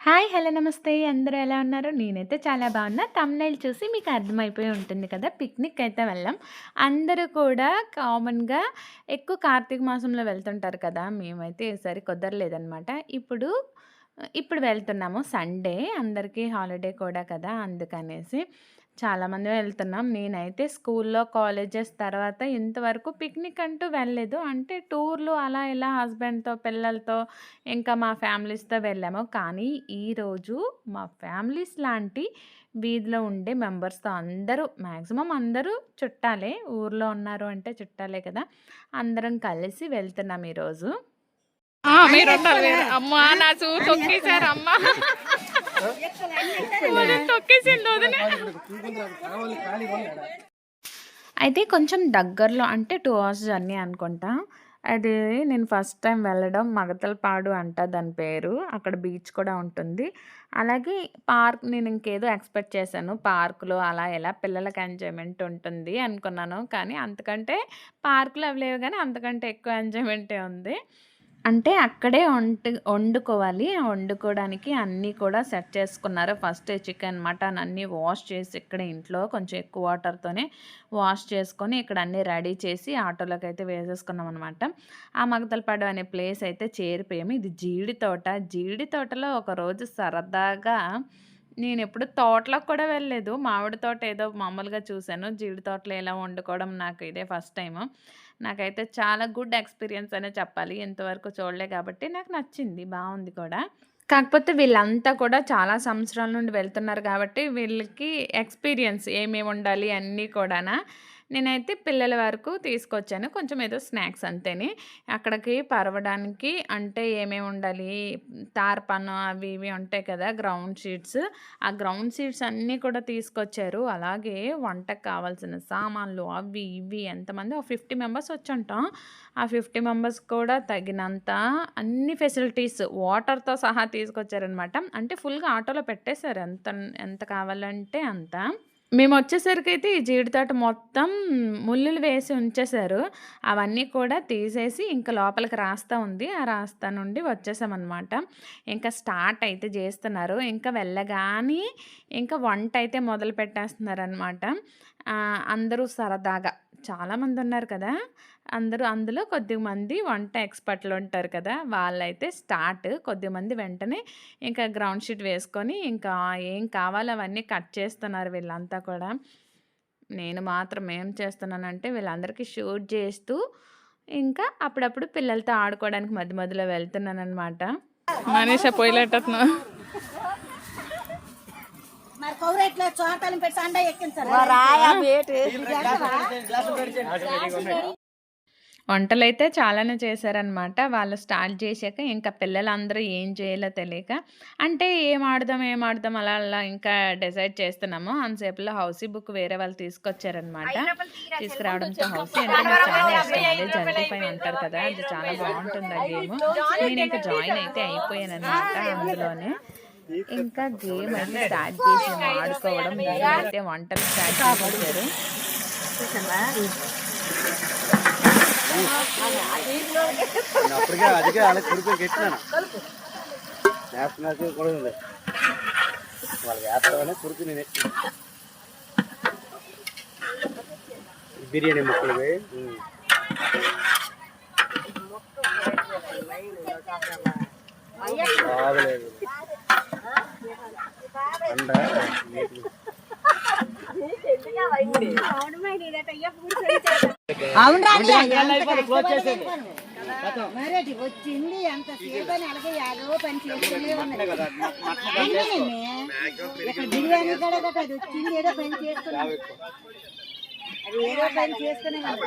Hi hello నమస్తే. అందరూ ఎలా ఉన్నారు? నేనైతే చాలా బాగున్నా. తమ్నైల్ చూసి మీకు అర్థమైపోయి ఉంటుంది కదా పిక్నిక్ అయితే వెళ్ళాం. అందరూ కూడా కామన్గా ఎక్కువ కార్తీక మాసంలో వెళ్తుంటారు కదా మేమైతే ఈసారి కుదరలేదనమాట ఇప్పుడు ఇప్పుడు వెళ్తున్నాము సండే. అందరికీ హాలిడే కూడా కదా అందుకనేసి చాలామంది వెళ్తున్నాం. నేనైతే స్కూల్లో కాలేజెస్ తర్వాత ఇంతవరకు పిక్నిక్ అంటూ వెళ్ళలేదు. అంటే టూర్లు అలా ఇలా హస్బెండ్తో పిల్లలతో ఇంకా మా ఫ్యామిలీస్తో వెళ్ళాము. కానీ ఈరోజు మా ఫ్యామిలీస్ లాంటి వీధిలో ఉండే మెంబర్స్తో అందరూ మ్యాక్సిమం అందరూ చుట్టాలే. ఊర్లో ఉన్నారు అంటే చుట్టాలే కదా. అందరం కలిసి వెళ్తున్నాం ఈరోజు మీరు అమ్మా నా చూ తొక్కేశారు అమ్మా అయితే కొంచెం దగ్గరలో అంటే టూ అవర్స్ జర్నీ అనుకుంటా. అది నేను ఫస్ట్ టైం వెళ్ళడం మగతలపాడు అంట దాని పేరు. అక్కడ బీచ్ కూడా ఉంటుంది. అలాగే పార్క్ నేను ఇంకేదో ఎక్స్పెక్ట్ చేశాను. పార్కులో అలా ఎలా పిల్లలకి ఎంజాయ్మెంట్ ఉంటుంది అనుకున్నాను. కానీ అంతకంటే పార్కులు అవి లేవు కానీ అంతకంటే ఎక్కువ ఎంజాయ్మెంటే ఉంది. అంటే అక్కడే వంట వండుకోవాలి. వండుకోవడానికి అన్నీ కూడా సెట్ చేసుకున్నారు. ఫస్ట్ చికెన్ మటన్ అన్నీ వాష్ చేసి ఇక్కడ ఇంట్లో కొంచెం ఎక్కువ వాటర్తోనే వాష్ చేసుకొని ఇక్కడ అన్నీ రెడీ చేసి ఆటోలోకి అయితే వేసేసుకున్నాం అనమాట ఆ మగతలపాడు అనే ప్లేస్ అయితే చేరిపోయాము. ఇది జీడి తోట. జీడి తోటలో ఒకరోజు సరదాగా నేను ఎప్పుడు తోటలోకి కూడా వెళ్ళలేదు. మామిడి తోట ఏదో మామూలుగా చూశాను. జీడి తోటలో ఎలా వండుకోవడం నాకు ఇదే ఫస్ట్ టైం నాకైతే చాలా గుడ్ ఎక్స్పీరియన్స్ అనే చెప్పాలి. ఇంతవరకు చూడలే కాబట్టి నాకు నచ్చింది. బాగుంది కూడా. కాకపోతే వీళ్ళంతా కూడా చాలా సంవత్సరాల నుండి వెళ్తున్నారు కాబట్టి వీళ్ళకి ఎక్స్పీరియన్స్ ఏమేమి ఉండాలి అన్నీ కూడానా నేనైతే పిల్లల వరకు తీసుకొచ్చాను. కొంచెం ఏదో స్నాక్స్ అంతేని. అక్కడికి పరవడానికి అంటే ఏమేమి ఉండాలి? తార్పను అవి ఇవి ఉంటాయి కదా గ్రౌండ్ షీట్స్ ఆ గ్రౌండ్ షీట్స్ అన్నీ కూడా తీసుకొచ్చారు. అలాగే వంటకు కావాల్సిన సామాన్లు అవి ఇవి ఎంతమంది ఒక ఫిఫ్టీ మెంబర్స్ వచ్చుంటాం. ఆ ఫిఫ్టీ మెంబర్స్ కూడా తగినంత అన్ని ఫెసిలిటీస్ వాటర్తో సహా తీసుకొచ్చారనమాట అంటే ఫుల్గా ఆటోలో పెట్టేశారు. ఎంత ఎంత కావాలంటే అంత. మేము వచ్చేసరికి అయితే ఈ జీడి తోట మొత్తం ముళ్ళులు వేసి ఉంచేశారు. అవన్నీ కూడా తీసేసి ఇంకా లోపలికి రాస్తా ఉంది. ఆ రాస్తా నుండి వచ్చేసామన్నమాట. ఇంకా స్టార్ట్ అయితే చేస్తున్నారు. ఇంకా వెళ్ళగానే ఇంకా వంట అయితే మొదలు పెట్టేస్తున్నారు అనమాట అందరూ సరదాగా. చాలామంది ఉన్నారు కదా! అందరూ అందులో కొద్దిమంది వంట ఎక్స్పర్ట్లు ఉంటారు కదా! వాళ్ళైతే స్టార్ట్ కొద్దిమంది వెంటనే ఇంకా గ్రౌండ్ షీట్ వేసుకొని ఇంకా ఏం కావాలో అవన్నీ కట్ చేస్తున్నారు వీళ్ళంతా కూడా. నేను మాత్రం ఏం చేస్తున్నానంటే వీళ్ళందరికీ షూట్ చేస్తూ ఇంకా అప్పుడప్పుడు పిల్లలతో ఆడుకోవడానికి మధ్య మధ్యలో వెళ్తున్నాను అనమాట మనీష పోయిలేటట్ను. మరి కౌరెట్లో చోటలు పెట్టి అండ ఎక్కించారు వంటలైతే చాలానే చేశారనమాట వాళ్ళు స్టార్ట్ చేశాక ఇంకా పిల్లలందరూ ఏం చేయాలో తెలియక అంటే ఏం ఆడదాం ఏం ఆడదాం అలా అలా ఇంకా డిసైడ్ చేస్తున్నాము. అంతసేపులో హౌసీ బుక్ వేరే వాళ్ళు తీసుకొచ్చారనమాట తీసుకురావడంతో హౌసీ అంటే నాకు చాలా ఇష్టం. అదే జల్దీపై అంటారు కదా అది చాలా బాగుంటుంది ఆ గేమ్. నేను ఇంకా జాయిన్ అయితే అయిపోయాను అనమాట అందులోనే. ఇంకా గేమ్ అయితే స్టార్ట్ చేసి ఆడుకోవడం అయితే వంటలు స్టార్ట్ చేశారు అప్పటికే అదికే అలా కొడుకు ఎట్టినాను నేస్తున్నాకి కూడా ఉంది. వాళ్ళకి వేస్తామని కొడుకు నేను. ఎత్తిన. బిర్యానీ ముక్కలు. బాగలేదు. మరేటి వచ్చింది ఎంత సేపు అని అలాగే యాదో పని చేస్తూనే ఉన్నది. ఇక్కడ బిర్యానీ కూడా కదా అది వచ్చింది ఏదో పని చేస్తున్నాం. అది ఏదో పని చేస్తూనే ఉన్నది.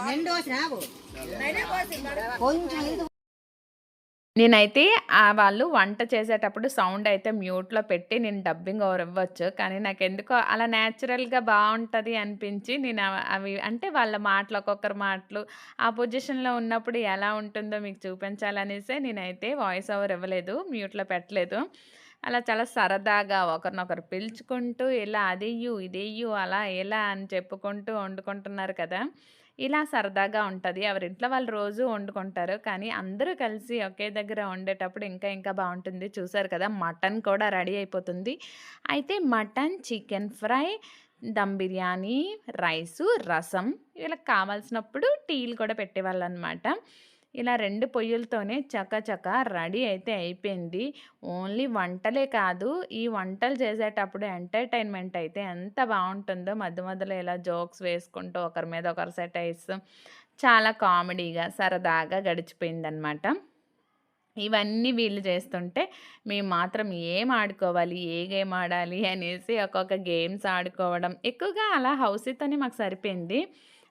నిండు వచ్చినావు కొంచెం ఇది నేనైతే వాళ్ళు వంట చేసేటప్పుడు సౌండ్ అయితే మ్యూట్‌లో పెట్టి నేను డబ్బింగ్ ఓవర్ ఇవ్వచ్చు. కానీ నాకెందుకో అలా నేచురల్‌గా బావుంటది అనిపించి నేను అవ అవి అంటే వాళ్ళ మాటలు ఒక్కొక్కరి మాటలు ఆ పొజిషన్‌లో ఉన్నప్పుడు ఎలా ఉంటుందో మీకు చూపించాలనేసే నేనైతే వాయిస్ ఓవర్ ఇవ్వలేదు. మ్యూట్‌లో పెట్టలేదు. అలా చాలా సరదాగా ఒకరినొకరు పిలుచుకుంటూ ఇలా అదెయ్యు, ఇదెయ్యు అలా ఎలా అని చెప్పుకుంటూ వండుకుంటున్నారు కదా! ఇలా సరదాగా ఉంటుంది ఎవరింట్లో వాళ్ళు రోజు వండుకుంటారు. కానీ అందరూ కలిసి ఒకే దగ్గర వండేటప్పుడు ఇంకా ఇంకా బాగుంటుంది చూసారు కదా! మటన్ కూడా రెడీ అయిపోతుంది. అయితే mutton, chicken fry, dum biryani, rice, rasam ఇలా కావాల్సినప్పుడు టీలు కూడా పెట్టేవాళ్ళనమాట. ఇలా రెండు పొయ్యిలతోనే చకచకా రెడీ అయితే అయిపోయింది. ఓన్లీ వంటలే కాదు, ఈ వంటలు చేసేటప్పుడు ఎంటర్‌టైన్‌మెంట్ అయితే ఎంత బాగుంటుందో మధ్య మధ్యలో ఇలా జోక్స్ వేసుకుంటూ ఒకరి మీద ఒకరు సెటైస్ చాలా కామెడీగా, సరదాగా గడిచిపోయిందనమాట. ఇవన్నీ వీళ్ళు చేస్తుంటే మేము మాత్రం ఏం ఆడుకోవాలి, ఏ గేమ్ ఆడాలి అనేసి ఒక్కొక్క గేమ్స్ ఆడుకోవడం. ఎక్కువగా అలా హౌసీతోనే మాకు సరిపోయింది.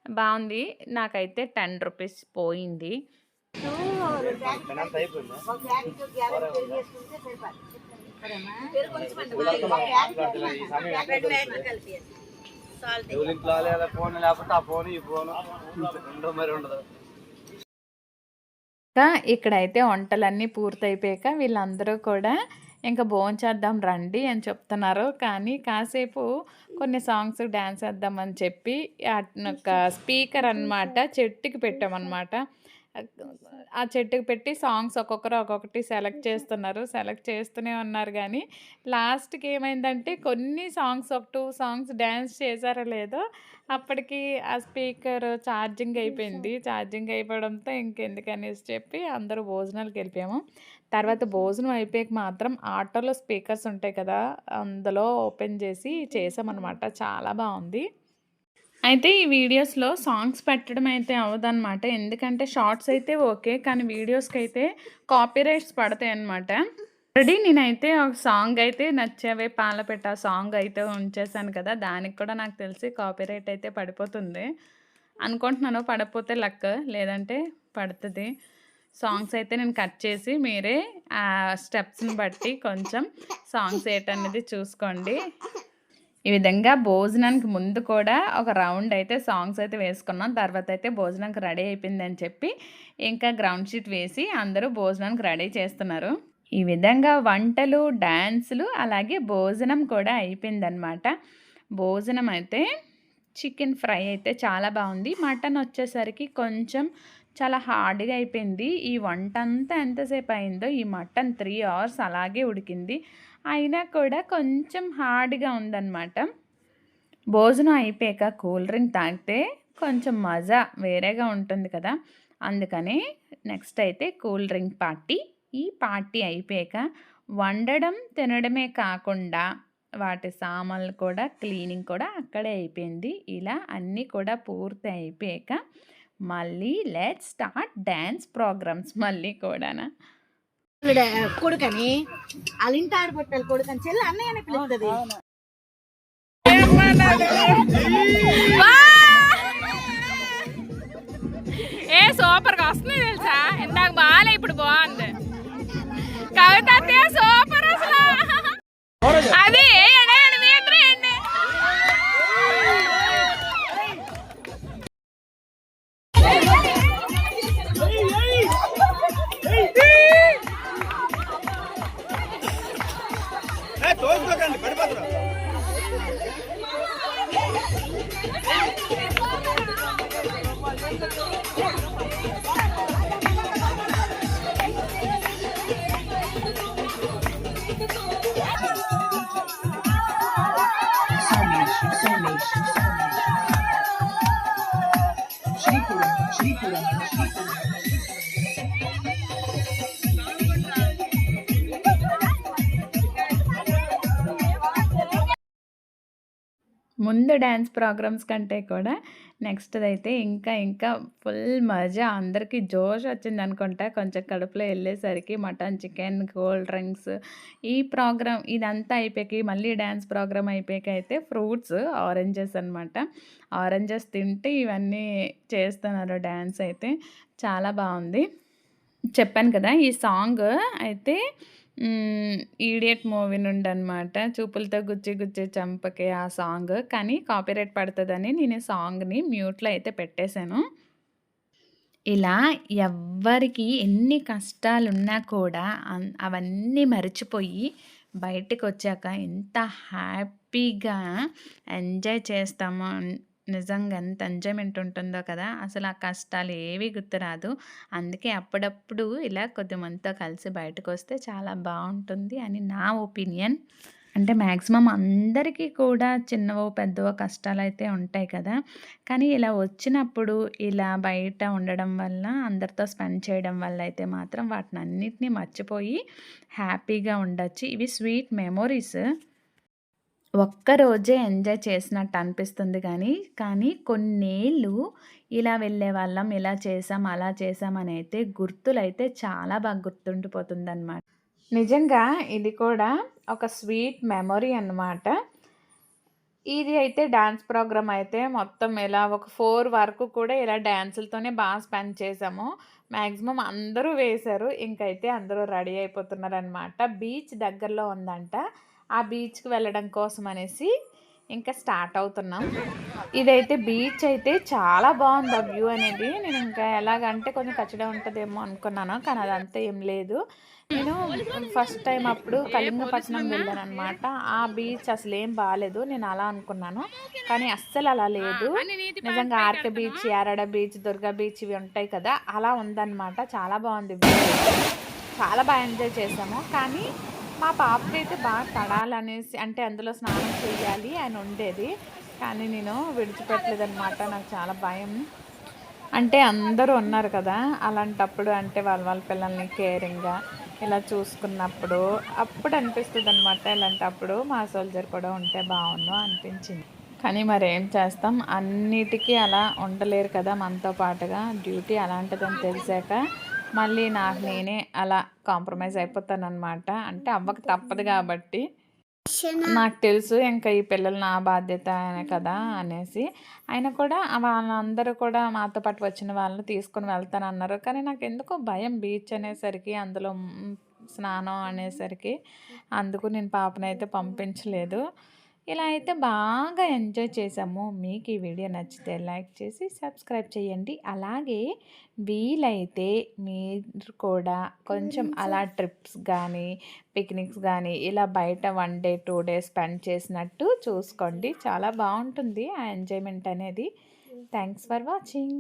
బాగుంది నాకైతే టెన్ రూపీస్ పోయింది. ఫోన్ లేకపోతే ఇక్కడైతే వంటలన్నీ పూర్తయిపోయాక వీళ్ళందరూ కూడా ఇంకా భోంచేద్దాం రండి అని చెప్తున్నారు. కానీ కాసేపు కొన్ని సాంగ్స్ డ్యాన్స్ వేద్దామని చెప్పి ఒక స్పీకర్ అనమాట చెట్టుకి పెట్టామన్నమాట. ఆ చెట్టుకి పెట్టి సాంగ్స్ ఒక్కొక్కరు ఒక్కొక్కటి సెలెక్ట్ చేస్తున్నారు. సెలెక్ట్ చేస్తూనే ఉన్నారు గానీ లాస్ట్‌కి ఏమైందంటే కొన్ని సాంగ్స్ ఒక 2 సాంగ్స్ డాన్స్ చేశారో లేదో అప్పటికి ఆ స్పీకర్ ఛార్జింగ్ అయిపోయింది. ఛార్జింగ్ అయిపోవడంతో ఇంకెందుకనేసి చెప్పి అందరూ భోజనాలకెళ్ళిపోయాము. తర్వాత భోజనం అయిపోయాక మాత్రం ఆటోలో స్పీకర్స్ ఉంటాయి కదా! అందులో ఓపెన్ చేసి చేశామనమాట. చాలా బావుంది. అయితే ఈ వీడియోస్‌లో సాంగ్స్ పెట్టడం అయితే అవ్వదన్నమాట ఎందుకంటే షార్ట్స్ అయితే ఓకే. కానీ వీడియోస్కి అయితే కాపీరైట్స్ పడతాయన్నమాట. ఆల్రెడీ నేనైతే ఒక సాంగ్ అయితే నచ్చేవే పాలపెట్ట సాంగ్ అయితే ఉంచేసాను కదా! దానికి కూడా నాకు తెలిసి కాపీరైట్ అయితే పడిపోతుంది. అనుకుంటున్నాను పడిపోతే లక్ లేదంటే పడుతుంది సాంగ్స్ అయితే నేను కట్ చేసి మీరే ఆ స్టెప్స్‌ని బట్టి కొంచెం సాంగ్స్ ఏటనేది చూసుకోండి. ఈ విధంగా భోజనానికి ముందు కూడా ఒక రౌండ్ అయితే సాంగ్స్ అయితే వేసుకున్నాం. తర్వాత అయితే భోజనానికి రెడీ అయిపోయిందని చెప్పి ఇంకా గ్రౌండ్ షీట్ వేసి అందరూ భోజనానికి రెడీ చేస్తున్నారు. ఈ విధంగా వంటలు, డ్యాన్సులు అలాగే భోజనం కూడా అయిపోయిందనమాట. భోజనం అయితే చికెన్ ఫ్రై అయితే చాలా బాగుంది మటన్ వచ్చేసరికి కొంచెం చాలా హార్డ్‌గా అయిపోయింది. ఈ వంట అంతా ఎంతసేపు అయిందో ఈ మటన్ త్రీ అవర్స్ అలాగే ఉడికింది. అయినా కూడా కొంచెం హార్డ్‌గా ఉందనమాట. భోజనం అయిపోయాక కూల్ డ్రింక్ తాగితే కొంచెం మజా వేరేగా ఉంటుంది కదా! అందుకని నెక్స్ట్ అయితే కూల్ డ్రింక్ పార్టీ. ఈ పార్టీ అయిపోయాక వండడం, తినడమే కాకుండా వాటి సామాన్లు కూడా క్లీనింగ్ కూడా అక్కడే అయిపోయింది. ఇలా అన్నీ కూడా పూర్తి అయిపోయాక మళ్ళీ లెట్ స్టార్ట్ డ్యాన్స్ ప్రోగ్రామ్స్ మళ్ళీ కూడానా. కొడుకని వాళ్ళ ఇంటి ఆడపట్టాలి కొడుకని చెల్లి అన్నయ్యనే పిలుస్తుంది ఏ సూపర్గా వస్తుంది తెలుసా? ఇందాక బాగాలే ఇప్పుడు బాగుంది. కవిత సూపర్ అసలు. అది డ్యాన్స్ ప్రోగ్రామ్స్ కంటే కూడా నెక్స్ట్‌దైతే ఇంకా ఇంకా ఫుల్ మజా అందరికి జోష్ వచ్చిందనుకుంటా. కొంచెం కడుపులో వెళ్ళేసరికి మటన్, చికెన్, కూల్ డ్రింక్స్ ఈ ప్రోగ్రామ్ ఇదంతా అయిపోయి మళ్ళీ డ్యాన్స్ ప్రోగ్రామ్ అయిపోయాక అయితే ఫ్రూట్స్ ఆరెంజెస్ అనమాట. ఆరెంజెస్ తింటే ఇవన్నీ చేస్తున్నారు డ్యాన్స్ అయితే. చాలా బాగుంది చెప్పాను కదా! ఈ సాంగ్ అయితే హ్మ్. 'ఈడియట్' మూవీ నుండనమాట. 'చూపులతో గుచ్చి గుచ్చి చంపకే' ఆ సాంగ్. కానీ కాపీరైట్ పడతదని నేను సాంగ్‌ని మ్యూట్‌లో అయితే పెట్టేశాను. ఇలా ఎవ్వరికి ఎన్ని కష్టాలున్నా కూడా అన్ అవన్నీ మరిచిపోయి బయటికొచ్చాక ఎంత హ్యాపీగా ఎంజాయ్ చేస్తామో నిజంగా ఎంత ఎంజాయ్‌మెంట్ ఉంటుందో కదా! అసలు ఆ కష్టాలు ఏవి గుర్తురాదు. అందుకే అప్పుడప్పుడు ఇలా కొద్దిమందితో కలిసి బయటకొస్తే చాలా బాగుంటుంది అని నా ఒపీనియన్. అంటే మ్యాక్సిమం అందరికీ కూడా చిన్నవో, పెద్దవో కష్టాలు అయితే ఉంటాయి కదా! కానీ ఇలా వచ్చినప్పుడు ఇలా బయట ఉండడం వల్ల, అందరితో స్పెండ్ చేయడం వల్ల అయితే మాత్రం వాటిని అన్నిటినీ మర్చిపోయి హ్యాపీగా ఉండొచ్చు. ఇవి స్వీట్ మెమోరీస్. ఒక్కరోజే ఎంజాయ్ చేసినట్టు అనిపిస్తుంది కానీ కానీ కొన్నేళ్ళు ఇలా వెళ్ళే వాళ్ళం ఇలా చేసాం, అలా చేసాం అయితే గుర్తులైతే చాలా బాగా గుర్తుండిపోతుందనమాట. నిజంగా ఇది కూడా ఒక స్వీట్ మెమొరీ అన్నమాట. ఇది అయితే డాన్స్ ప్రోగ్రామ్ అయితే మొత్తం ఇలా ఒక ఫోర్ వరకు కూడా ఇలా డ్యాన్సులతోనే బాగా స్పెండ్ చేసాము. మ్యాక్సిమం అందరూ వేశారు. ఇంకైతే అందరూ రెడీ అయిపోతున్నారనమాట. బీచ్ దగ్గరలో ఉందంట. ఆ బీచ్‌కి వెళ్ళడం కోసం అనేసి ఇంకా స్టార్ట్ అవుతున్నాం. ఇదైతే బీచ్ అయితే చాలా బాగుంది ఆ వ్యూ అనేది. నేను ఇంకా ఎలాగంటే కొంచెం కచ్చడే ఉంటుందేమో అనుకున్నాను. కానీ అదంతా ఏం లేదు. నేను ఫస్ట్ టైం అప్పుడు కళింగపట్నం వెళ్ళాననమాట. ఆ బీచ్ అసలేం బాగాలేదు నేను అలా అనుకున్నాను. కానీ అస్సలు అలా లేదు. నిజంగా RK beach, Yarada beach, Durga beach ఇవి ఉంటాయి కదా! అలా ఉందన్నమాట చాలా బాగుంది వ్యూ చాలా బాగా ఎంజాయ్ చేసాము. కానీ మా పాపకైతే బాగా తడాలనేసి అంటే అందులో స్నానం చేయాలి అని ఉండేది. కానీ నేను విడిచిపెట్టలేదనమాట. నాకు చాలా భయం. అంటే అందరూ ఉన్నారు కదా! అలాంటప్పుడు అంటే వాళ్ళ వాళ్ళ పిల్లల్ని కేరింగ్‌గా ఇలా చూసుకున్నప్పుడు అప్పుడు అనిపిస్తుంది అనమాట ఇలాంటప్పుడు మా సోల్జర్ కూడా ఉంటే బావున్ను అనిపించింది. కానీ మరేం చేస్తాం అన్నిటికీ అలా ఉండలేరు కదా! మనతో పాటుగా. డ్యూటీ అలాంటిదని తెలిసాక మళ్ళీ నాకు నేనే అలా కాంప్రమైజ్ అయిపోతాననమాట. అంటే అవ్వక తప్పదు గాబట్టి. నాకు తెలుసు ఇంకా ఈ పిల్లలు నా బాధ్యత కదా అనేసి. అయినా కూడా వాళ్ళందరూ కూడా మాతో పాటు వచ్చిన వాళ్ళని తీసుకొని వెళ్తానన్నారు. కానీ నాకెందుకో భయం బీచ్ అనేసరికి అందులో స్నానం అనేసరికి. అందుకు నేను పాపనైతే పంపించలేదు. ఇలా అయితే బాగా ఎంజాయ్ చేసాము. మీకు ఈ వీడియో నచ్చితే లైక్ చేసి సబ్స్క్రైబ్ చేయండి. అలాగే వీలైతే మీరు కూడా కొంచెం అలా ట్రిప్స్ గానీ, పిక్నిక్స్ గానీ ఇలా బయట 1 డే, 2 డేస్ స్పెండ్ చేసినట్టు చూసుకోండి. చాలా బావుంటుంది ఆ ఎంజాయ్‌మెంట్ అనేది. Thanks for watching.